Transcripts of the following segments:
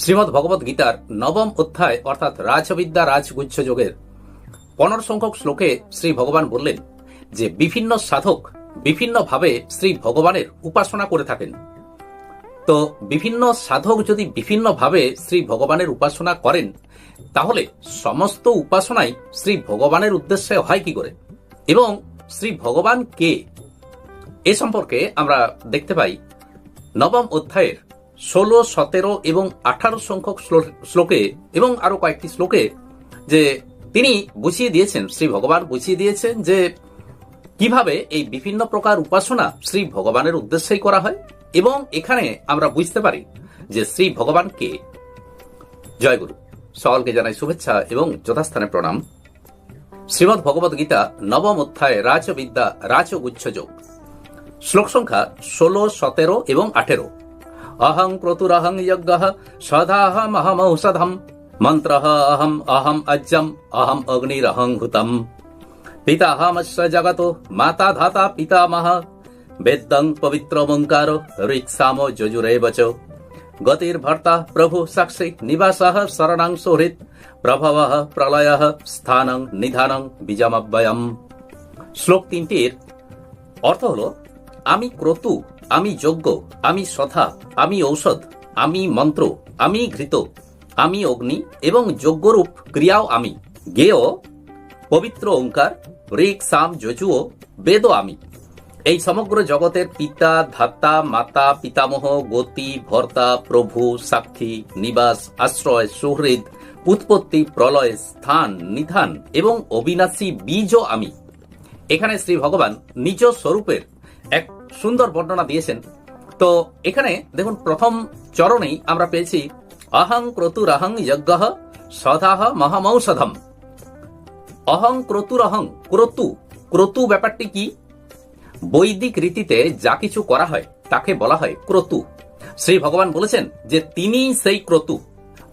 শ্রীমদ ভগবত গীতার নবম অধ্যায়, অর্থাৎ রাজবিদ্যা রাজগুচ্ছ যোগের পনেরো সংখ্যক শ্লোকে শ্রী ভগবান বললেন যে, বিভিন্ন সাধক বিভিন্নভাবে শ্রী ভগবানের উপাসনা করে থাকেন। তো বিভিন্ন সাধক যদি বিভিন্নভাবে শ্রী ভগবানের উপাসনা করেন, তাহলে সমস্ত উপাসনাই শ্রী ভগবানের উদ্দেশ্যে হয় কি করে? এবং শ্রী ভগবান কে? এ সম্পর্কে আমরা দেখতে পাই নবম অধ্যায়ের ষোলো, সতেরো এবং আঠারো সংখ্যক শ্লো- শ্লোকে এবং আরও কয়েকটি শ্লোকে যে তিনি বুঝিয়ে দিয়েছেন, শ্রী ভগবান বুঝিয়ে দিয়েছেন যে কীভাবে এই বিভিন্ন প্রকার উপাসনা শ্রী ভগবানের উদ্দেশ্যেই করা হয় এবং এখানে আমরা বুঝতে পারি যে শ্রী ভগবান কে জয়গুরু সকলকে জানাই শুভেচ্ছা এবং যথাস্থানে প্রণাম। শ্রীমদ ভগবত গীতা নবম অধ্যায়, রাজবিদ্যা, রাজগুচ্ছ যোগ। শ্লোক সংখ্যা ষোলো, সতেরো এবং আঠেরো। অহং ক্রতুরহং যজ্ঞ সদাহম অহমৌষধম মন্ত্র অহম অহম অজ্জম অহম অগ্নিরহং হুতম পিতাহমস্য জগত মাতা ধাতা পিতামহ বেদং পবিত্রমঙ্কার ঋক্সাম যজুরেব চ গতির্ভর্তা প্রভু সাক্ষী নিবাস শরণাংশো হৃৎ প্রভব প্রলয় স্থানং নিধানং বীজমব্যয়ম শ্লোক তিনটির অর্থ হলো আমি ক্রতু আমি যজ্ঞ, আমি সথা আমি ঔষধ, আমি মন্ত্র, আমি ঘৃত, আমি অগ্নি এবং যজ্ঞরূপ ক্রিয়াও আমি। গেয় পবিত্র ওঙ্কার, ঋক, সাম, যজুও, বেদও আমি। এই সমগ্র জগতের পিতা, ধাতা, মাতা, পিতামহ গতি ভর্তা, প্রভু, সাক্ষী, নিবাস, আশ্রয়, সুহৃদ, উৎপত্তি, প্রলয়, স্থান, নিধান এবং অবিনাশী বীজও আমি। এখানে শ্রী ভগবান নিজ স্বরূপের সুন্দর বর্ণনা দিয়েছেন। তো এখানে দেখুন, প্রথম চরণেই আমরা পেয়েছি, অহং ক্রতুরহং যজ্ঞ সদাহ মহামৌষধম। অহং ক্রতুরহং, ক্রতু। ক্রতু ব্যাপারটি কি? বৈদিক রীতিতে যা কিছু করা হয়, তাকে বলা হয় ক্রতু। শ্রী ভগবান বলেছেন যে তিনি সেই ক্রতু।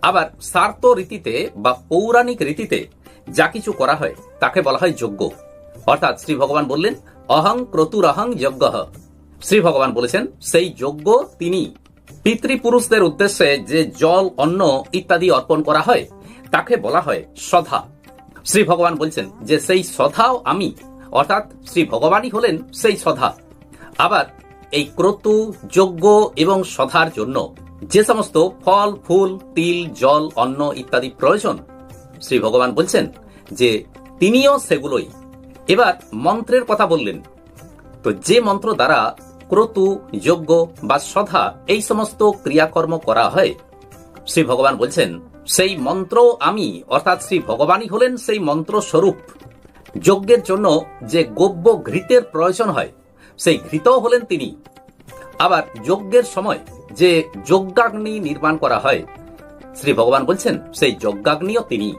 আবার সার্ত রীতিতে বা পৌরাণিক রীতিতে যা কিছু করা হয়, তাকে বলা হয় যজ্ঞ। অর্থাৎ শ্রী ভগবান বললেন, অহং ক্রতুরহং যজ্ঞ। শ্রী ভগবান বলেছেন, সেই যজ্ঞ তিনি পিতৃপুরুষদের উদ্দেশ্যে যে জল, অন্ন ইত্যাদি অর্পণ করা হয়, তাকে বলা হয় সধা। শ্রী ভগবান বলছেন যে, সেই সধাও আমি। অর্থাৎ শ্রী ভগবানই হলেন সেই সধা। আবার, এই ক্রতু যজ্ঞ এবং সধার জন্য যে সমস্ত ফল, ফুল, তিল, জল, অন্ন ইত্যাদি প্রয়োজন। শ্রী ভগবান বলছেন যে, তিনিও সেগুলোই। এবার মন্ত্রের কথা বললেন। তো যে মন্ত্র দ্বারা ক্রতু, যজ্ঞ বা সধা এই সমস্ত ক্রিয়াকর্ম করা হয়। শ্রী ভগবান বলছেন, সেই মন্ত্র আমি, অর্থাৎ শ্রী ভগবানই হলেন সেই মন্ত্র স্বরূপ। যজ্ঞের জন্য যে গব্য ঘৃতের প্রয়োজন হয়, সেই ঘৃতও হলেন তিনি। আবার যজ্ঞের সময় যে যজ্ঞাগ্নি নির্মাণ করা হয়, শ্রী ভগবান বলছেন, সেই যজ্ঞাগ্নিও তিনি।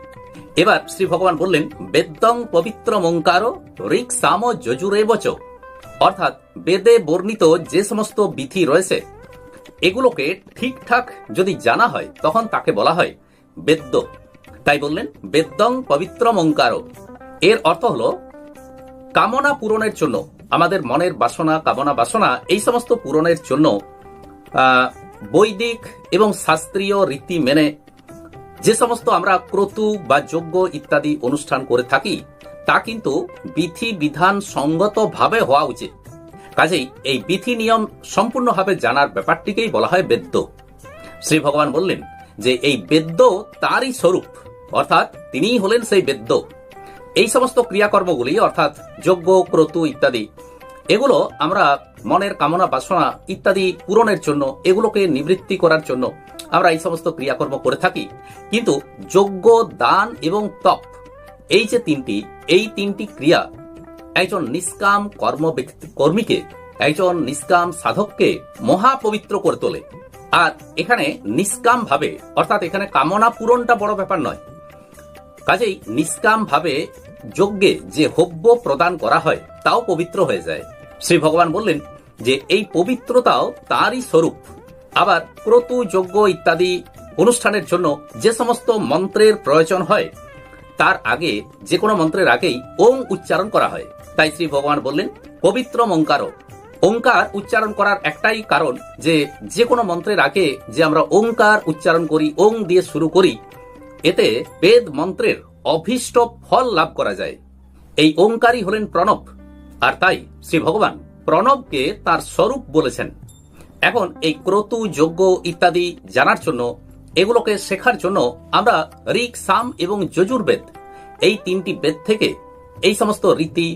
এবার শ্রী ভগবান বললেন বেদং পবিত্র মঙ্কার ঋক সাম যজুরেবচ। অর্থাৎ বেদে বর্ণিত যে সমস্ত বিধি রয়েছে, এগুলোকে ঠিকঠাক যদি জানা হয়, তখন তাকে বলা হয় বেদ্য। তাই বললেন, বেদ্যং পবিত্র মঙ্কার এর অর্থ হলো, কামনা পূরণের জন্য, আমাদের মনের বাসনা, কামনা বাসনা, এই সমস্ত পূরণের জন্য বৈদিক এবং শাস্ত্রীয় রীতি মেনে যে সমস্ত আমরা ক্রতু বা যজ্ঞ ইত্যাদি অনুষ্ঠান করে থাকি তা কিন্তু বিধি বিধান সঙ্গতভাবে হওয়া উচিত। কাজেই এই বিধি নিয়ম সম্পূর্ণভাবে জানার ব্যাপারটিকেই বলা হয় বেদ্য। শ্রী ভগবান বললেন যে এই বেদ্য তারই স্বরূপ, অর্থাৎ তিনিই হলেন সেই বেদ্য। এই সমস্ত ক্রিয়াকর্মগুলি, অর্থাৎ যজ্ঞ, ক্রতু ইত্যাদি, এগুলো আমরা মনের কামনা, বাসনা ইত্যাদি পূরণের জন্য, এগুলোকে নিবৃত্তি করার জন্য আমরা এই সমস্ত ক্রিয়াকর্ম করে থাকি। কিন্তু যজ্ঞ, দান এবং তপ এই যে তিনটি, এই তিনটি ক্রিয়া একজন নিষ্কাম কর্ম কর্মীকে, একজন নিষ্কাম সাধককে মহাপবিত্র করে তোলে। আর এখানে নিষ্কাম ভাবে অর্থাৎ এখানে কামনা পূরণটা বড় ব্যাপার নয়। কাজেই নিষ্কাম ভাবে যজ্ঞে যে হব্য প্রদান করা হয়, তাও পবিত্র হয়ে যায়। শ্রী ভগবান বললেন যে, এই পবিত্রতাও তারই স্বরূপ। আবার ক্রতু, যজ্ঞ ইত্যাদি অনুষ্ঠানের জন্য যে সমস্ত মন্ত্রের প্রয়োজন হয় তার আগে যে কোনো মন্ত্রের আগেই ওম উচ্চারণ করা হয়। তাই শ্রী ভগবান বললেন, পবিত্র মঙ্কার। ওঙ্কার উচ্চারণ করার একটাই কারণ যে যে কোনো মন্ত্রের আগে যে আমরা ওঙ্কার উচ্চারণ করি, ওং দিয়ে শুরু করি, এতে বেদ মন্ত্রের অভীষ্ট ফল লাভ করা যায়। এই ওঙ্কারই হলেন প্রণব, আর তাই শ্রী ভগবান প্রণবকে তার স্বরূপ বলেছেন। এখন এই ক্রতু, যজ্ঞ ইত্যাদি জানার জন্য এগুলোকে শেখার জন্য আমরা ঋক, সাম এবং যজুর্বেদ এই তিনটি বেদ থেকে এই সমস্ত রীতি,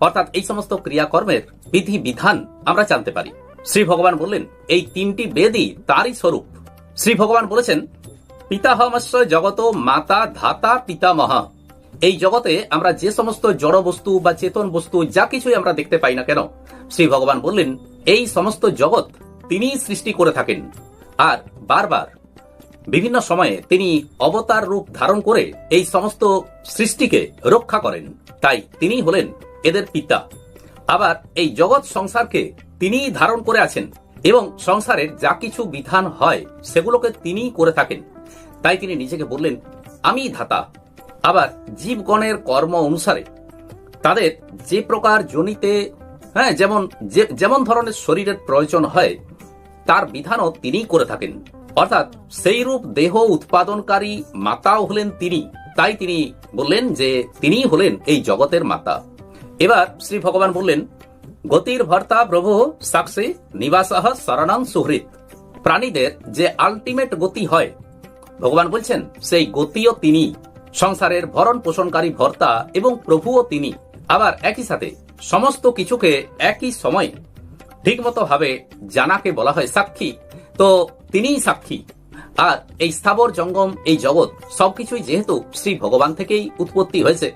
অর্থাৎ এই সমস্ত ক্রিয়াকর্মের বিধি বিধান আমরা জানতে পারি। শ্রী ভগবান বললেন, এই তিনটি বেদই তারই স্বরূপ। শ্রী ভগবান বলেছেন, পিতাহমস্য জগত মাতা ধাতা পিতামহা। এই জগতে আমরা যে সমস্ত জড় বস্তু বা চেতন বস্তু যা কিছুই আমরা দেখতে পাই না কেন, শ্রী ভগবান বললেন, এই সমস্ত জগৎ তিনিই সৃষ্টি করে থাকেন। আর বারবার বিভিন্ন সময়ে তিনি অবতার রূপ ধারণ করে এই সমস্ত সৃষ্টিকে রক্ষা করেন। তাই তিনি হলেন এদের পিতা। আবার এই জগৎ সংসারকে তিনিই ধারণ করে আছেন এবং সংসারের যা কিছু বিধান হয় সেগুলোকে তিনিই করে থাকেন। তাই তিনি নিজেকে বললেন, আমি ধাতা। আবার জীবগণের কর্ম অনুসারে তাদের যে প্রকার জনিতে হ্যাঁ যেমন যেমন ধরনের শরীরের প্রয়োজন হয়, তার বিধানও তিনিই করে থাকেন। অর্থাৎ সেই রূপ দেহ উৎপাদনকারী মাতাও হলেন তিনি। তাই তিনি বললেন যে তিনিই হলেন এই জগতের মাতা। এবার শ্রী ভগবান বললেন, গতির ভর্তা প্রভু সাক্ষী নিবাসাহ শরণাং সুহৃত প্রাণীদের যে আলটিমেট গতি হয়, ভগবান বলছেন, সেই গতিও তিনি। সংসারের ভরণ পোষণকারী ভর্তা এবং প্রভুও তিনি। আবার একই সাথে সমস্ত কিছুকে একই সময় ঠিকমতো ভাবে জানাকে বলা হয় সাক্ষী। তো তিনিই সাক্ষী। আর এই স্থাবর জঙ্গম, এই জগৎ, সবকিছুই যেহেতু শ্রী ভগবান থেকেই উৎপত্তি হয়েছে,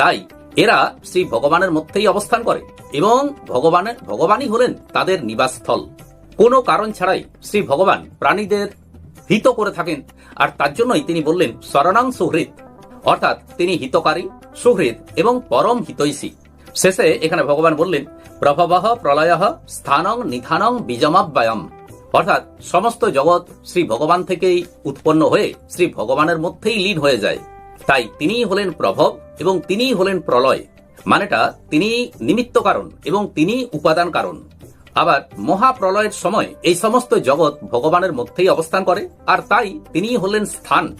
তাই এরা শ্রী ভগবানের মধ্যেই অবস্থান করে এবং ভগবানের, ভগবানই হলেন তাদের নিবাসস্থল। কোনো কারণ ছাড়াই শ্রী ভগবান প্রাণীদের হিত করে থাকেন। আর তার জন্যই তিনি বললেন, শরণাং সুহৃদ অর্থাৎ তিনি হিতকারী সুহৃদ এবং পরম হিতৈষী। শেষে এখানে ভগবান বললেন প্রভবহ প্রলয় স্থানং নিধানং বীজমাব্যায়াম। অর্থাৎ সমস্ত জগৎ শ্রী ভগবান থেকেই উৎপন্ন হয়ে শ্রী ভগবানের মধ্যেই লীন হয়ে যায়। তাই তিনিই হলেন প্রভব এবং তিনিই হলেন প্রলয়। মানেটা তিনি নিমিত্ত কারণ এবং তিনি উপাদান কারণ। আবার মহাপ্রলয়ের সময় এই সমস্ত জগৎ ভগবানের মধ্যেই অবস্থান করে আর তাই তিনিই হলেন স্থান।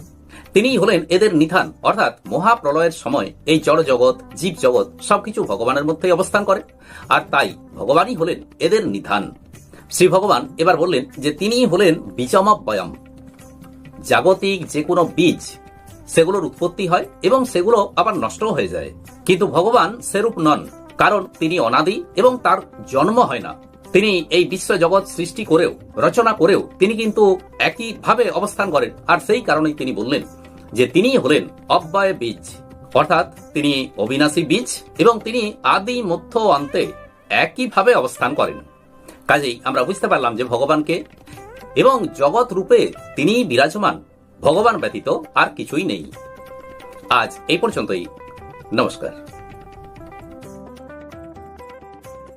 তিনিই হলেন এদের নিধান। অর্থাৎ মহাপ্রলয়ের সময় এই জড় জগৎ জীব জগৎ সবকিছু ভগবানের মধ্যেই অবস্থান করে। আর তাই ভগবানই হলেন এদের নিধান। শ্রী ভগবান এবার বললেন যে তিনিই হলেন বীজমব্যয়ম। জাগতিক যে কোনো বীজ, সেগুলোর উৎপত্তি হয় এবং সেগুলো আবার নষ্টও হয়ে যায়। কিন্তু ভগবান সেরূপ নন, কারণ তিনি অনাদি এবং তার জন্ম হয় না। তিনি এই বিশ্ব জগৎ সৃষ্টি করেও, রচনা করেও তিনি কিন্তু একইভাবে অবস্থান করেন। আর সেই কারণেই তিনি বললেন যে তিনি হলেন অব্যয় বীজ। অর্থাৎ তিনি অবিনাশী বীজ এবং তিনি আদি মধ্য অন্তে একইভাবে অবস্থান করেন। কাজেই আমরা বুঝতে পারলাম যে ভগবানকে এবং জগৎ রূপে তিনি বিরাজমান। ভগবান ব্যতীত আর কিছুই নেই। আজ এই পর্যন্তই। নমস্কার।